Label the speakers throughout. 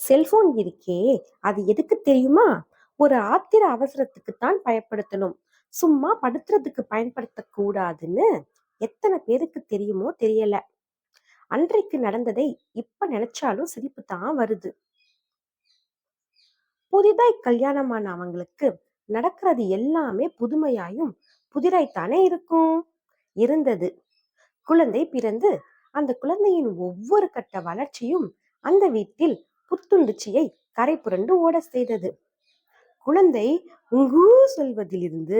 Speaker 1: Cellphone இருக்கே அது எதுக்கு தெரியுமா? ஒரு ஆத்திர அவசரத்துக்கு தான் பயன்படுத்தணும். சும்மா படுத்துறதுக்கு பயன்படுத்த கூடாதுன்னு எத்தனை பேருக்கு தெரியுமோ தெரியல. அன்றைக்கு நடந்ததை இப்ப நினைச்சாலும் சிரிப்பு தான் வருது. புதிதாய் கல்யாணமான அவங்களுக்கு நடக்கிறது எல்லாமே புதுமையாயும் புதிராய்த்தானே இருக்கும். இருந்தது. குழந்தை பிறந்து அந்த குழந்தையின் ஒவ்வொரு கட்ட வளர்ச்சியும் அந்த வீட்டில் புத்துண்டிச்சியை கரை புரண்டு ஓட செய்தது. குழந்தை உங்கூ சொல்வதிலிருந்து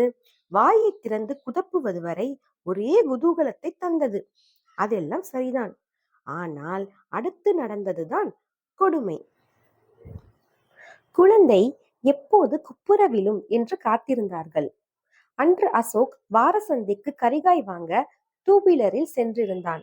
Speaker 1: வாயை திறந்து குதப்புவது வரை ஒரே குதூகலத்தை தந்தது. அதெல்லாம் சரிதான். ஆனால் அடுத்து நடந்ததுதான் கொடுமை. குழந்தை எப்போது குப்புற விழும் என்று காத்திருந்தார்கள். அன்று அசோக் வார சந்தைக்கு கரிகாய் வாங்க டூ வீலரில் சென்றிருந்தான்.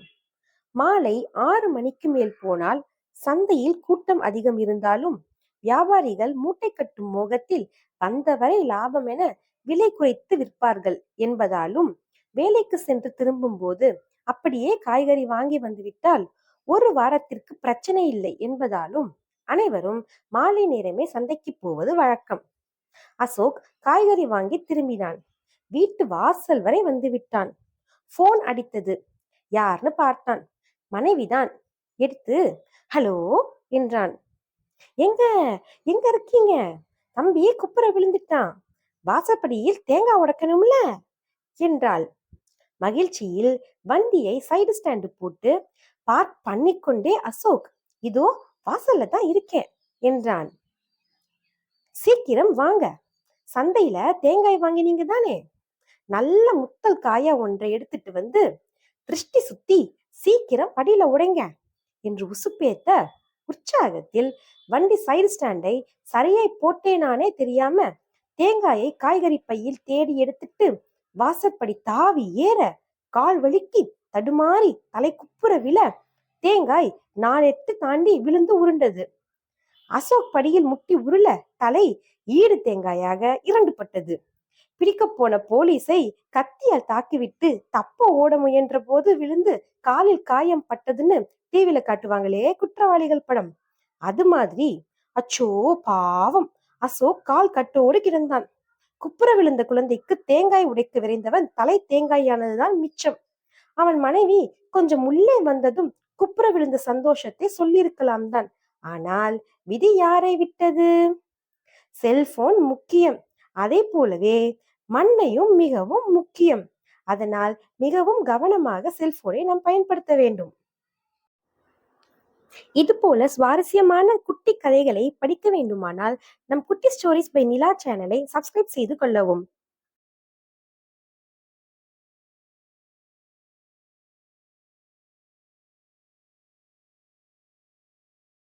Speaker 1: மாலை ஆறு மணிக்கு மேல் போனால் சந்தையில் கூட்டம் அதிகம் இருந்தாலும் வியாபாரிகள் மூட்டை கட்டும் மோகத்தில் வந்தவரை லாபம் என விலை குறைத்து விற்பார்கள் என்பதாலும் வேலைக்கு சென்று திரும்பும் போது அப்படியே காய்கறி வாங்கி வந்துவிட்டால் ஒரு வாரத்திற்கு பிரச்சனை இல்லை என்பதாலும் அனைவரும் மாலை நேரமே சந்தைக்கு போவது வழக்கம். அசோக் காய்கறி வாங்கி திரும்பினான். வீட்டு வாசல் வரை வந்து விட்டான். போன் அடித்தது. யார்னு பார்த்தான். மனைவிதான் எடுத்து ஹலோ என்றான். எங்க எங்க இருக்கீங்க? தம்பி குப்புற விழுந்துட்டான். வாசப்படியில் தேங்காய் உடைக்கணும்ல? என்றாள். மகிழ்ச்சியில் வண்டியை சைடு ஸ்டாண்டு போட்டு பார்க் பண்ணிக்கொண்டே அசோக். இதோ வாசல்ல தான் இருக்கேன் என்றான். சீக்கிரம் வாங்க. சந்தையில தேங்காய் வாங்கினீங்க தானே? நல்ல முத்தல் காயா ஒன்றை எடுத்துட்டு வந்து திருஷ்டி சுத்தி சீக்கிரம் படியில உடைங்க. என்று உசுப்பேத்த உற்சாகத்தில் வண்டி சைடு ஸ்டாண்டை சரியாய் போட்டேனானே தெரியாம தேங்காயை காய்கறி பையில் தேடி எடுத்துட்டு வாசற்படி தாவி ஏற கால் வலிக்கு தடுமாறி தலை குப்புற விழ தேங்காய் நாலெட்டு தாண்டி விழுந்து உருண்டது. அசோக் படியில் முட்டி உருள தலை ஈடு தேங்காயாக இரண்டுபட்டது. பிடிக்க போன போலீஸை கத்தியால் தாக்கிவிட்டு தப்ப ஓட முயன்ற போது விழுந்து காலில் காயம் பட்டதுன்னு டிவில காட்டுவாங்களே குற்றவாளிகள் படம். அது மாதிரி அச்சோ பாவம். அசோக் கால் கட்டோடு கிடந்தான். குப்புற விழுந்த குழந்தைக்கு தேங்காய் உடைக்க விரைந்தவன் தலை தேங்காயானதுதான் மிச்சம். அவன் மனைவி கொஞ்சம் உள்ளே வந்ததும் குப்புற விழுந்த சந்தோஷத்தை சொல்லியிருக்கலாம் தான். ஆனால் விதி யாரை விட்டது? செல்போன் முக்கியம். அதே போலவே மண்ணையும் மிகவும் முக்கியம். அதனால் மிகவும் கவனமாக செல்போனை நாம் பயன்படுத்த வேண்டும். இது போல சுவாரஸ்யமான குட்டி கதைகளை படிக்க வேண்டுமானால் நம் குட்டி ஸ்டோரிஸ் பை நிலா சேனலை சப்ஸ்கிரைப் செய்து கொள்ளவும்.